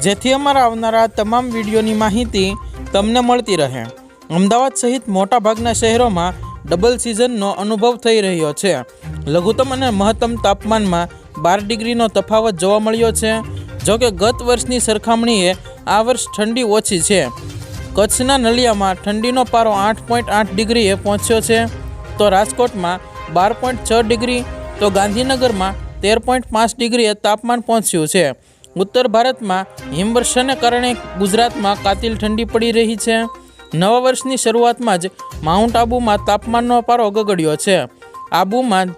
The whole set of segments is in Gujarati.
જેથી અમારા આવનારા તમામ વિડીયોની માહિતી તમને મળતી રહે. અમદાવાદ સહિત મોટાભાગના શહેરોમાં ડબલ સિઝનનો અનુભવ થઈ રહ્યો છે. લઘુત્તમ અને મહત્તમ તાપમાનમાં બાર ડિગ્રીનો તફાવત જોવા મળ્યો છે. જોકે ગત વર્ષની સરખામણીએ આ વર્ષ ઠંડી ઓછી છે. કચ્છના નલિયામાં ઠંડીનો પારો આઠ પોઈન્ટ આઠ ડિગ્રીએ પહોંચ્યો છે. તો રાજકોટમાં બાર પોઈન્ટ છ ડિગ્રી, તો ગાંધીનગરમાં તેર પોઈન્ટ પાંચ ડિગ્રીએ તાપમાન પહોંચ્યું છે. ઉત્તર ભારતમાં હિમવર્ષાને કારણે ગુજરાતમાં કાતિલ ઠંડી પડી રહી છે. નવા વર્ષની શરૂઆતમાં જ માઉન્ટ આબુમાં તાપમાનનો પારો ગગડ્યો છે. આબુમાં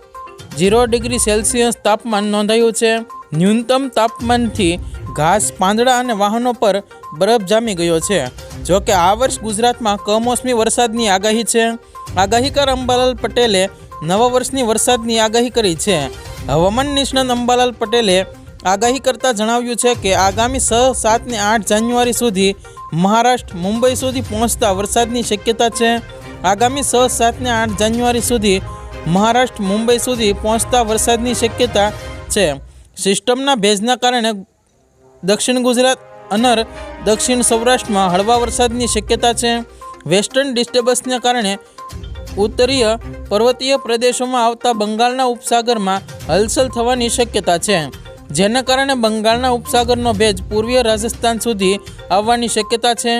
ઝીરો ડિગ્રી સેલ્સિયસ તાપમાન નોંધાયું છે. ન્યૂનતમ તાપમાનથી ઘાસ, પાંદડા અને વાહનો પર બરફ જામી ગયો છે. જો કે આ વર્ષ ગુજરાતમાં કમોસમી વરસાદની આગાહી છે. આગાહીકાર અંબાલાલ પટેલે નવા વર્ષની વરસાદની આગાહી કરી છે. હવામાન નિષ્ણાત અંબાલાલ પટેલે આગાહી કરતાં જણાવ્યું છે કે આગામી છ, સાત ને આઠ જાન્યુઆરી સુધી મહારાષ્ટ્ર, મુંબઈ સુધી પહોંચતા વરસાદની શક્યતા છે. આગામી છ, સાત ને આઠ જાન્યુઆરી સુધી મહારાષ્ટ્ર, મુંબઈ સુધી પહોંચતા વરસાદની શક્યતા છે. સિસ્ટમના ભેજના કારણે દક્ષિણ ગુજરાત, અનર, દક્ષિણ સૌરાષ્ટ્રમાં હળવા વરસાદની શક્યતા છે. વેસ્ટર્ન ડિસ્ટર્બન્સને કારણે ઉત્તરીય પર્વતીય પ્રદેશોમાં આવતા બંગાળના ઉપસાગરમાં હલચલ થવાની શક્યતા છે. જેના કારણે બંગાળના ઉપસાગરનો ભેજ પૂર્વીય રાજસ્થાન સુધી આવવાની શક્યતા છે,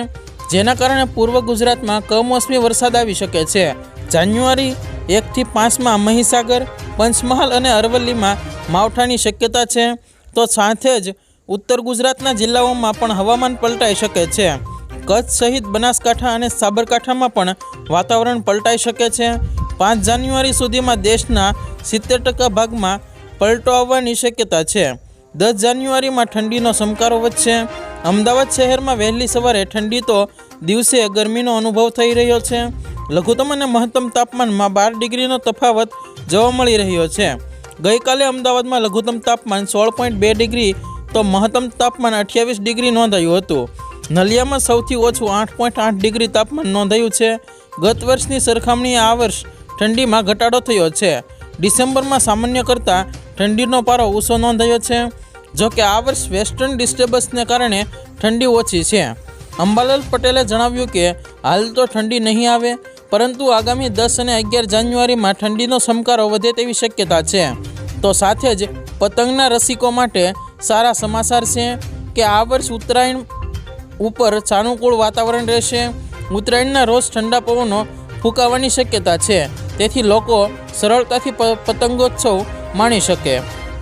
જેના કારણે પૂર્વ ગુજરાતમાં કમોસમી વરસાદ આવી શકે છે. જાન્યુઆરી એકથી પાંચમાં મહીસાગર, પંચમહાલ અને અરવલ્લીમાં માવઠાની શક્યતા છે, તો સાથે જ ઉત્તર ગુજરાતના જિલ્લાઓમાં પણ હવામાન પલટાઈ શકે છે. કચ્છ સહિત બનાસકાંઠા અને સાબરકાંઠામાં પણ વાતાવરણ પલટાઈ શકે છે. પાંચ જાન્યુઆરી સુધીમાં દેશના સિત્તેર ટકા ભાગમાં પલટો આવવાની શક્યતા છે. દસ જાન્યુઆરીમાં ઠંડીનો સમકારો વધશે. અમદાવાદ શહેરમાં વહેલી સવારે ઠંડી તો દિવસે ગરમીનો અનુભવ થઈ રહ્યો છે. લઘુત્તમ અને મહત્તમ તાપમાનમાં બાર ડિગ્રીનો તફાવત જોવા મળી રહ્યો છે. ગઈકાલે અમદાવાદમાં લઘુત્તમ તાપમાન સોળ પોઈન્ટ બે ડિગ્રી, તો મહત્તમ તાપમાન અઠ્યાવીસ ડિગ્રી નોંધાયું હતું. નલિયામાં સૌથી ઓછું આઠ પોઈન્ટ આઠ ડિગ્રી તાપમાન નોંધાયું છે. ગત વર્ષની સરખામણીએ આ વર્ષ ઠંડીમાં ઘટાડો થયો છે. ડિસેમ્બરમાં સામાન્ય કરતાં ઠંડીનો પારો ઊંચો નોંધાયો છે. જો કે આ વર્ષ વેસ્ટર્ન ડિસ્ટર્બન્સને કારણે ઠંડી ઓછી છે. અંબાલાલ પટેલે જણાવ્યું કે, હાલ તો ઠંડી નહીં આવે, પરંતુ આગામી દસ અને અગિયાર જાન્યુઆરીમાં ઠંડીનો સમકારો વધે તેવી શક્યતા છે. તો સાથે જ પતંગના રસિકો માટે સારા સમાચાર છે કે આ વર્ષ ઉત્તરાયણ ઉપર સાનુકૂળ વાતાવરણ રહેશે. ઉત્તરાયણના રોજ ઠંડા પવનો ફૂંકાવાની શક્યતા છે. તેથી લોકો સરળતાથી પતંગોત્સવ માણી શકે.